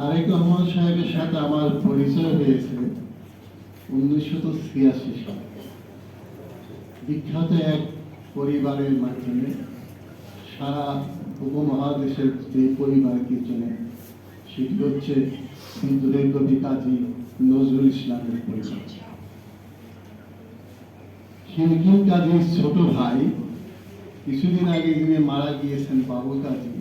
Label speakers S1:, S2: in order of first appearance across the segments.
S1: তারেক রহমান সাহেবের সাথে আমার পরিচয় হয়েছে উনিশশো ছিয়াশি সালে। বিখ্যাত এক পরিবারের মাধ্যমে সারা উপমহাদেশের যে পরিবারকে চেনে সেটি হচ্ছে কবি কাজী নজরুল ইসলামের পরিবার। হিমকিম কাজীর ছোট ভাই কিছুদিন আগে যিনি মারা গিয়েছেন বাবু কাজী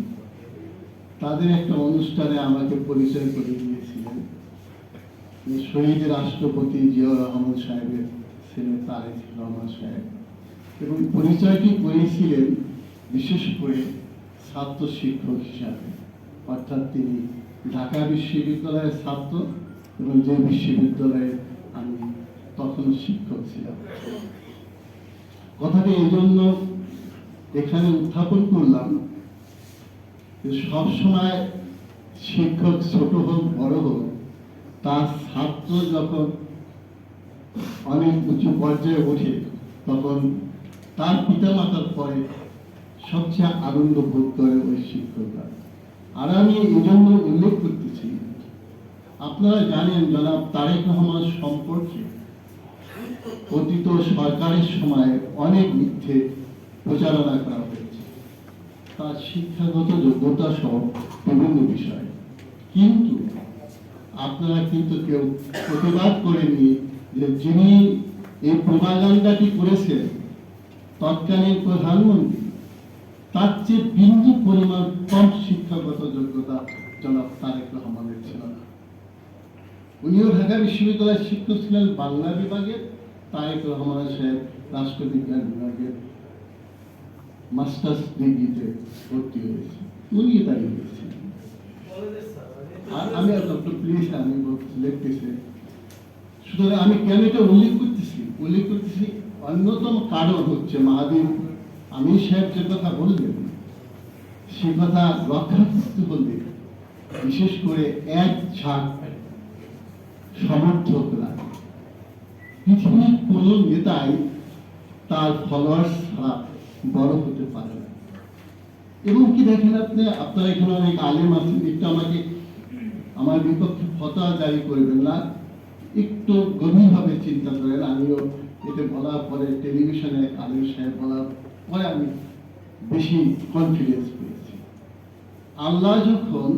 S1: তাদের একটা অনুষ্ঠানে আমাকে পরিচয় করে দিয়েছিলেন। শহীদ রাষ্ট্রপতি জিয়াউর রহমান সাহেবের ছেলে তারেক রহমান সাহেব। এবং পরিচয়টি করেছিলেন বিশেষ করে ছাত্র শিক্ষক হিসাবে। অর্থাৎ তিনি ঢাকা বিশ্ববিদ্যালয়ের ছাত্র এবং যে বিশ্ববিদ্যালয়ে আমি তখন শিক্ষক ছিলাম। কথাটি এই জন্য এখানে উত্থাপন করলাম সবসময় শিক্ষক ছোট হোক, বড় হোক, তার ছাত্র যখন অনেক উঁচু পর্যায়ে ওঠে, তখন তার পিতামাতার পরে সবচেয়ে আনন্দ ভোগ করে ওই শিক্ষকরা। আর আমি এই জন্য উল্লেখ করতেছি, আপনারা জানেন জনাব তারেক রহমান সম্পর্কে অতীত সরকারের সময় অনেক মিথ্যে প্রচারণা করা হয়েছে। তার শিক্ষাগত যোগ্যতা সহ বিভিন্ন বিষয়। কিন্তু আপনারা কিন্তু কেউ প্রতিবাদ করেননি যে যিনি এই প্রভাগান্ডাটি করেছেন, তৎকালীন প্রধানমন্ত্রী, তার চেয়ে বিন্দু পরিমাণ কম শিক্ষাগত যোগ্যতা জনাব তারেক রহমানের ছিল না। উনিও ঢাকা বিশ্ববিদ্যালয়ের শিক্ষক ছিলেন, বাংলা বিভাগের তারেক রহমান সাহেব, রাষ্ট্রবিজ্ঞান বিভাগের মাস্টার্স ডিগ্রিতে ভর্তি হয়েছে। উনি তাই হয়েছেন আর আমি ডক্টর প্লিজ আমি লিখতেছি সুতরাং আমি কেন এটা উল্লেখ করতেছি? উল্লেখ করতেছি, অন্যতম কারণ হচ্ছে মাহাদিন আমি সাহেব যে কথা বললেন, সে কথা রক্ষা করতে বিশেষ করে এক ঝাঁক সমর্থকরা। পৃথিবীর কোন নেতাই তার ফলোয়ার্স ছাড়া বড় হতে এবং কি দেখেন আপনি? আপনারা এখানে অনেক আলেম আছেন, একটু আমাকে আমার বিপক্ষে ফতোয়া জারি করবেন না। একটু গভীরভাবে চিন্তা করেন। আমিও এতে বলার পরে টেলিভিশনে আলিম সাহেব বলার পরে আমি বেশি কনফিডেন্স পেয়েছি। আল্লাহ যখন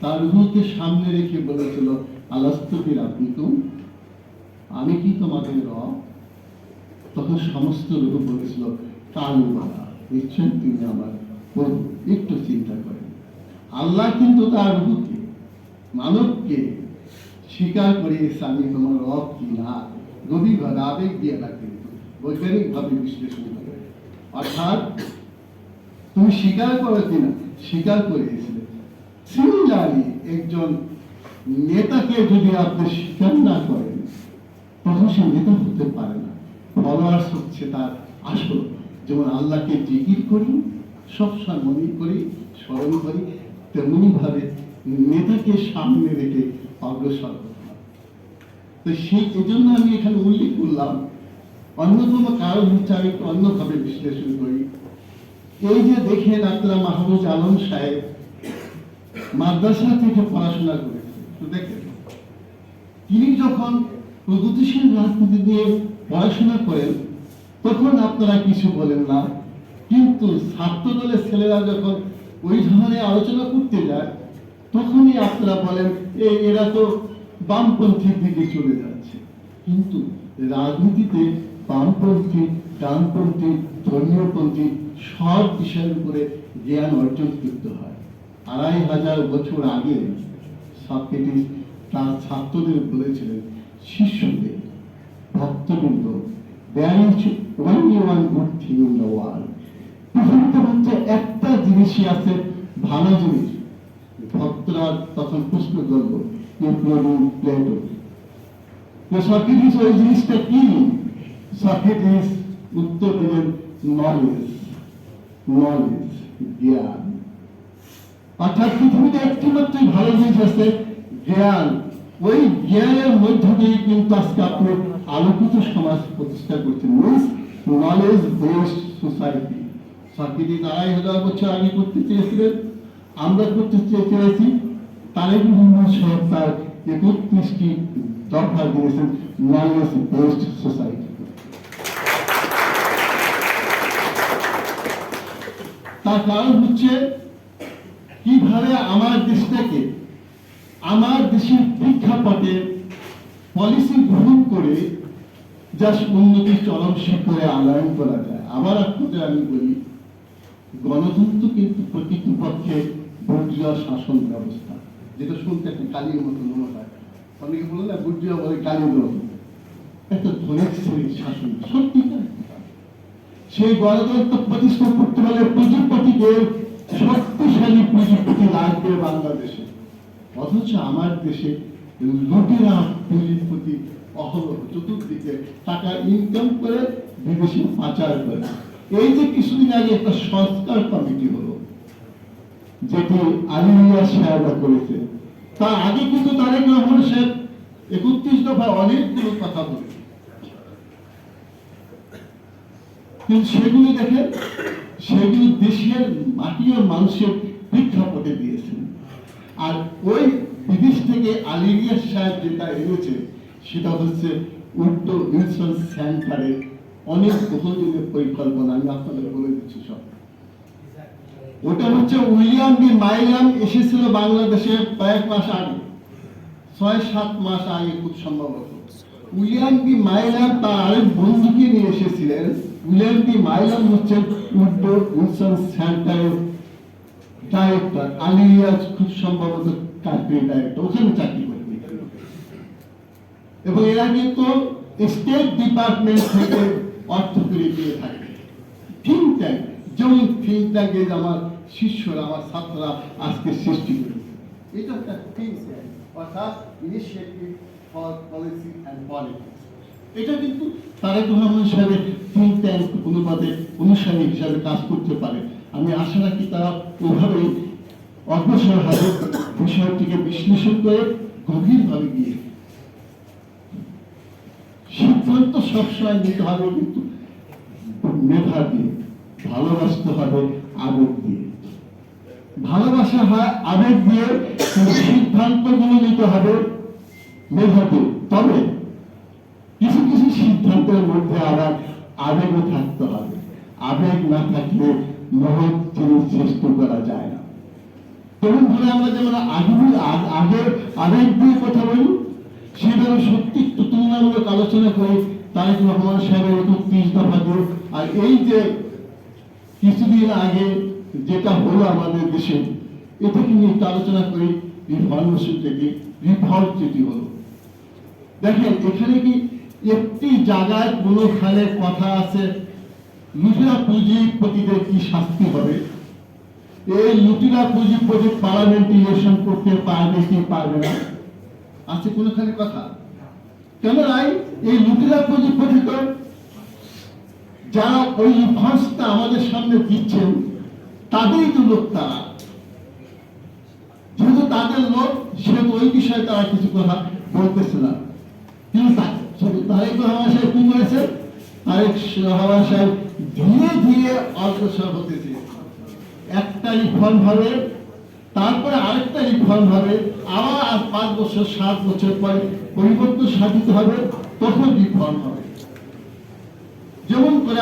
S1: তার রুহকে সামনে রেখে বলেছিল আলাস্তবির আপনি আমি কি তোমাদের রব? তখন সমস্ত রূপ বলেছিল, কালু বাবা নিশ্চয় তিনি আমার একটু চিন্তা করেন। আল্লাহ কিন্তু তার রূপকে মানবকে স্বীকার করিয়েছে আমি তোমার রব কি না গভীরভাবে আবেগ দিয়ে কিন্তু বৈজ্ঞানিকভাবে বিশ্লেষণ করে। অর্থাৎ তুমি স্বীকার করো কিনা, স্বীকার করিয়েছিলে সিমিলারলি একজন নেতাকে যদি আপনি স্বীকার না করেন, তখন সে নেতা হতে পারে না। ফলোয়ার্স হচ্ছে তার আসল যেমন আল্লাহকে জিকির করি সবসময় মনে করি, স্মরণ করি, তেমনি ভাবে নেতাকে সামনে রেখে অগ্রসর। তো সেই এজন্য আমি এখানে উল্লেখ করলাম, অন্যতম কারণ হচ্ছে আমি একটু অন্যভাবে বিশ্লেষণ করি এই যে দেখে আপনারা মাহবুজ আলম সাহেব মাদ্রাসা থেকে পড়াশোনা করেছে দেখেন, তিনি যখন প্রগতিশীল রাজনীতি নিয়ে পড়াশোনা করেন তখন আপনারা কিছু বলেন না। কিন্তু ছাত্র দলের ছেলেরা যখন ওই ধরনের আলোচনা করতে যায় তখনই আপনারা বলেন "এ, এরা তো বামপন্থীর দিকে চলে যাচ্ছে। কিন্তু রাজনীতিতে বামপন্থী ডানপন্থী ধর্মীয়পন্থী সব বিষয়ের উপরে জ্ঞান অর্জন করতে হয়। আড়াই হাজার বছর আগে সক্রেটিস তার ছাত্রদের বলেছিলেন শিষ্যদের ভক্তবৃন্দ there is only one good thing in the world পৃথিবীতে হচ্ছে একটা জিনিসই আছে, ভালো জিনিস। ভক্তরা তখন প্রশ্ন করব প্লেটো সক্রেটিস, ওই জিনিসটা কি? সক্রেটিস উত্তর দিলেন, নলেজ নলেজ, জ্ঞান। অর্থাৎ পৃথিবীতে একটি মাত্রই ভালো জিনিস আছে, জ্ঞান। ওই জ্ঞানের মধ্য দিয়ে কিন্তু আজকে আপনি আলোকিত সমাজ প্রতিষ্ঠা করছেন means knowledge based society Socrates আড়াই হাজার বছর আগে করতে চেয়েছিলেন, আমরা করতে চেয়ে- চেয়েছি। তারেক রহমান সাহেব তার একত্রিশটি দফা দিয়েছেন নলেজ বেসড সোসাইটি তার কারণ হচ্ছে, কীভাবে আমার দেশটাকে, আমার দেশের প্রেক্ষাপটে পলিসি গ্রহণ করে যা উন্নতির চরম শিখরে আনয়ন করা যায়। আবার আপনাদের আমি বলি, গণতন্ত্র কিন্তু প্রকৃতপক্ষে বুর্জুয়া শাসন ব্যবস্থা। যেটা শুনতে একটা কালীর মতো মনে হয়। অনেকে বলে না বুর্জুয়া বলে কালীর মতো? একটা শ্রেণির শাসন। সত্যি সেই গণতন্ত্র প্রতিষ্ঠা করতে হলে পুঁজিপতিদের শক্তিশালী পুঁজিপতি লাগবে বাংলাদেশে। অথচ আমার দেশে লুটেরা পুঁজিপতি অহরহ চতুর্দিকে টাকা ইনকাম করে বিদেশে পাচার করে। এই যে কিছুদিন আগে একটা সংস্কার কমিটি হলো, যেটি আলিমিয়া সাহেবরা করেছে। তার আগে কিন্তু তারেক রহমান সাহেব একত্রিশ দফা অনেকগুলো কথা কিন্তু সেগুলো দেশের মানুষের প্রেক্ষাপটে দিয়েছেন। আর ওই বিদেশ থেকে আলিরিয়া সাহেব যেটা এনেছে সেটা হচ্ছে উত্তর উইলসন সেন্টারের অনেক বহুদিনের পরিকল্পনা, আমি আপনাদের বলে দিচ্ছি সব। ওটা হচ্ছে উইলিয়াম বি মাইলাম এসেছিল বাংলাদেশে কয়েক মাস আগে, ছয় সাত মাস আগে খুব সম্ভবত। উইলিয়াম বি মাইলাম তার আরেক বন্ধুকে নিয়ে এসেছিলেন। উইলিয়াম বি মাইলাম হচ্ছেন উড্ডো উইলসন সেন্টারের ডাইরেক্টর আলিয়াজ খুব সম্ভবত চাকরি ডাইরেক্টর ওখানে চাকরি করে। এবং এরা কিন্তু স্টেট ডিপার্টমেন্ট থেকে অর্থ করে দিয়ে থাকে। থিঙ্ক ট্যাঙ্ক যেমন থিঙ্ক ট্যাঙ্কে আমার শিষ্যরা আমার ছাত্ররা আজকে সৃষ্টি করেছে। এটা একটা থিঙ্ক ট্যাঙ্ক অর্থাৎ initiative for policy and politics এটা কিন্তু তারেক রহমান সাহেবের থিঙ্ক ট্যাঙ্ক অনুপাতে অনুসারী হিসাবে কাজ করতে পারে। আমি আশা রাখি তারা ওইভাবেই অগ্রসর হবে। বিষয়টিকে বিশ্লেষণ করে গভীরভাবে গিয়ে সিদ্ধান্ত সবসময় নিতে হবে, কিন্তু মেধা দিয়ে, ভালোবাসতে হবে আবেগ দিয়ে। ভালোবাসা হয় আবেগ দিয়ে, কিন্তু সিদ্ধান্তগুলো নিতে হবে মেধা দিয়ে। তবে কিছু কিছু সিদ্ধান্তের মধ্যে আবার আবেগও থাকতে হবে। আবেগ না থাকলে মহৎ জিনিস সৃষ্টি করা যায় না। তখন ধরে আমরা যেমন আগে আগের আবেগ দিয়ে কথা বলি সেভাবে সত্যি তুলনামূলক আলোচনা করি তারেক রহমান সাহেবের একত্রিশ দফা দিয়ে আর এই যে কিছুদিন আগে যেটা হলো আমাদের দেশে, এটা নিয়ে একটু আলোচনা করি রিফর্মেশন থেকে। রিফর্ম যেটি হলো। দেখেন, এখানে কি একটি জায়গায় কোনোখানে কথা আছে? লুটেরা পুঁজিপতিদের কি শাস্তি হবে? এই লুটেরা পুঁজিপতি পার্লামেন্ট ইলেকশন করতে পারবে কি পারবে না? আছে কোনোখানে কথা? কেন এই লুটেরা পুঁজিপতি তো যারা ওই ফাঁসটা আমাদের সামনে দিচ্ছেন, তাদেরই তো লোক তারা। যেহেতু তাদের লোক, সেহেতু ওই বিষয়ে তারা কিছু কথা বলতেছে না। কিন্তু তারেক রহমান সাহেব কি করেছে? তারেক রহমান সাহেব ধীরে ধীরে অগ্রসর হতেছে। একটা রিফর্ম হবে তারপরে আরেকটা রিফর্ম হবে। আবার পাঁচ বছর, সাত বছর পরে পরিবর্তন সাধিত হবে, তখন রিফর্ম হবে। যেমন করে